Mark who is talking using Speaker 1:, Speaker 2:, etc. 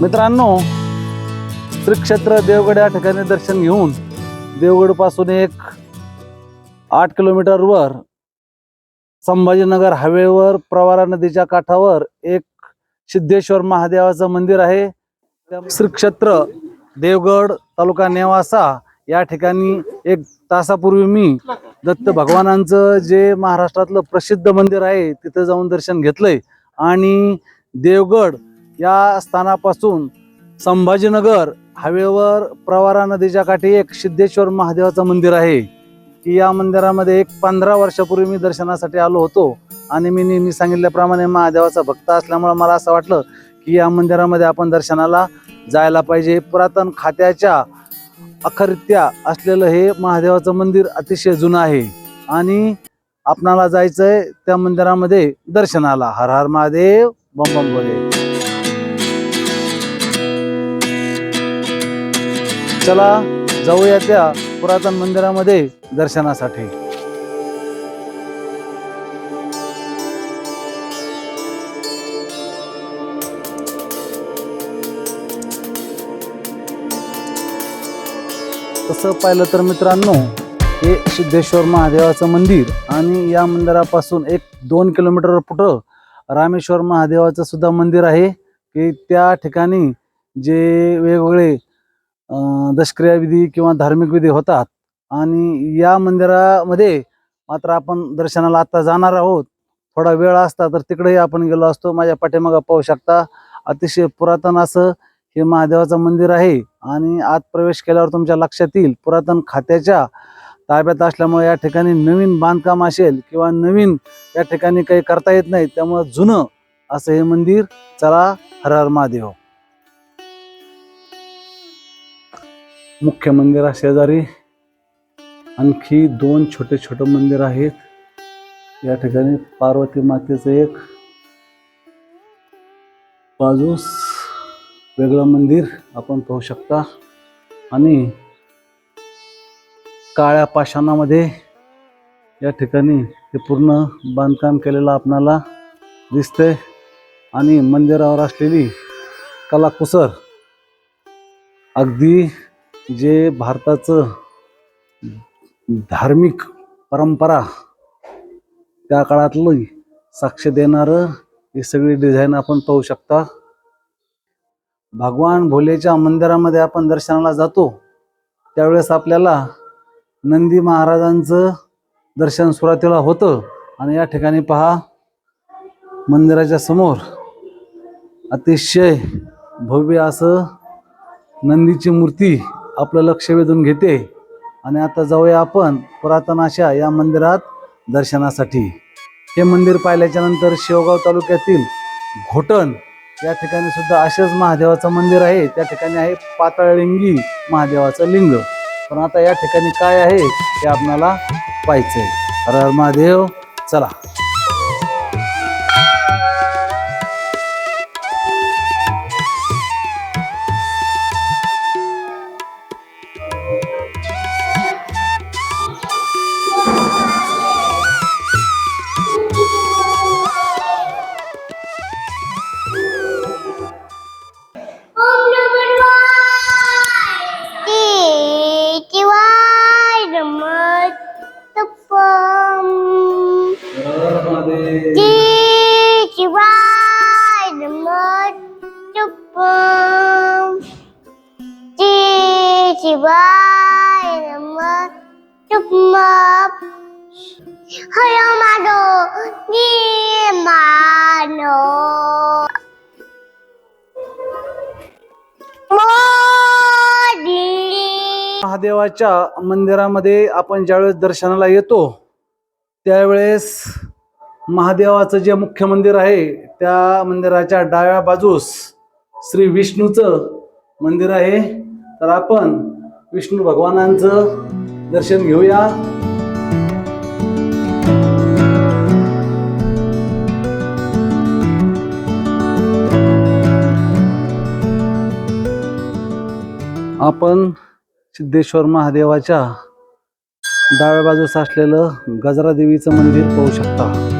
Speaker 1: मित्रांनो श्री क्षेत्र देवगड या ठिकाणी दर्शन घेऊन देवगडपासून एक आठ किलोमीटरवर संभाजीनगर हायवेवर प्रवारा नदीच्या काठावर एक सिद्धेश्वर महादेवाचं मंदिर आहे. त्या श्री क्षेत्र देवगड तालुका नेवासा या ठिकाणी एक तासापूर्वी मी दत्त भगवानांचं जे महाराष्ट्रातलं प्रसिद्ध मंदिर आहे तिथं जाऊन दर्शन घेतलंय. आणि देवगड या स्थानापासून संभाजीनगर हवेवर प्रवारा नदीच्या काठी एक सिद्धेश्वर महादेवाचं मंदिर आहे. की या मंदिरामध्ये एक पंधरा वर्षापूर्वी मी दर्शनासाठी आलो होतो आणि मी नेहमी सांगितल्याप्रमाणे महादेवाचा भक्त असल्यामुळं मला असं वाटलं की या मंदिरामध्ये आपण दर्शनाला जायला पाहिजे. पुरातन खात्याच्या अखरित्या असलेलं हे महादेवाचं मंदिर अतिशय जुनं आहे आणि आपणाला जायचंय त्या मंदिरामध्ये दर्शनाला. हर हर महादेव बम बम बोले. चला जाऊया त्या पुरातन मंदिरामध्ये दर्शनासाठी. तसं पाहिलं तर मित्रांनो हे सिद्धेश्वर महादेवाचं मंदिर आणि या मंदिरापासून एक दोन किलोमीटर पुढं रामेश्वर महादेवाचं सुद्धा मंदिर आहे की त्या ठिकाणी जे वेगवेगळे दशक्रियाविधी विधी किंवा धार्मिक विधी होतात. आणि या मंदिरामध्ये मात्र आपण दर्शनाला आता जाणार आहोत. थोडा वेळ असता तर तिकडेही आपण गेलो असतो. माझ्या पाठीमागं पाहू शकता अतिशय पुरातन असं हे महादेवाचं मंदिर आहे. आणि आत प्रवेश केल्यावर तुमच्या लक्षात येईल पुरातन खात्याच्या ताब्यात असल्यामुळे या ठिकाणी नवीन बांधकाम असेल किंवा नवीन या ठिकाणी काही करता येत नाही त्यामुळं जुनं असं हे मंदिर. चला हर हर महादेव. मुख्य मंदिरा शेजारी. आणखी दोन छोटे छोटे मंदिर आहेत. या ठिकाणी पार्वती मातेचं एक बाजूस वेगळं मंदिर आपण पाहू शकता. आणि काळ्या पाषाणामध्ये या ठिकाणी हे पूर्ण बांधकाम केलेलं आपणाला दिसतंय. आणि मंदिरावर असलेली कलाकुसर अगदी जे भारताचं धार्मिक परंपरा त्या काळातलं साक्ष देणारं ही सगळी डिझाईन आपण पाहू शकता. भगवान भोलेच्या मंदिरामध्ये आपण दर्शनाला जातो त्यावेळेस आपल्याला नंदी महाराजांचं दर्शन सुरुवातीला होतं आणि या ठिकाणी पहा मंदिराच्या समोर अतिशय भव्य असं नंदीची मूर्ती आपलं लक्ष वेधून घेते. आणि आता जाऊया आपण पुरातन अशा या मंदिरात दर्शनासाठी. हे मंदिर पाहिल्याच्या नंतर शेवगाव तालुक्यातील घोटण या ठिकाणी सुद्धा असेच महादेवाचं मंदिर आहे. त्या ठिकाणी आहे पाताळलिंगी महादेवाचं लिंग. पण आता या ठिकाणी काय आहे ते आपणाला पाहायचंय. हर हर महादेव चला.
Speaker 2: शिवाय नमः तपम हय मानो नी मानो.
Speaker 1: महादेवाच्या मंदिरामध्ये आपण ज्यावेळेस दर्शनाला येतो त्यावेळेस महादेवाचं जे मुख्य मंदिर आहे त्या मंदिराच्या डाव्या बाजूस श्री विष्णूचं मंदिर आहे. तर आपण विष्णू भगवानांचं दर्शन घेऊया. आपण सिद्धेश्वर महादेवाच्या डाव्या बाजूस असलेलं गजरा देवीचं मंदिर पाहू शकता.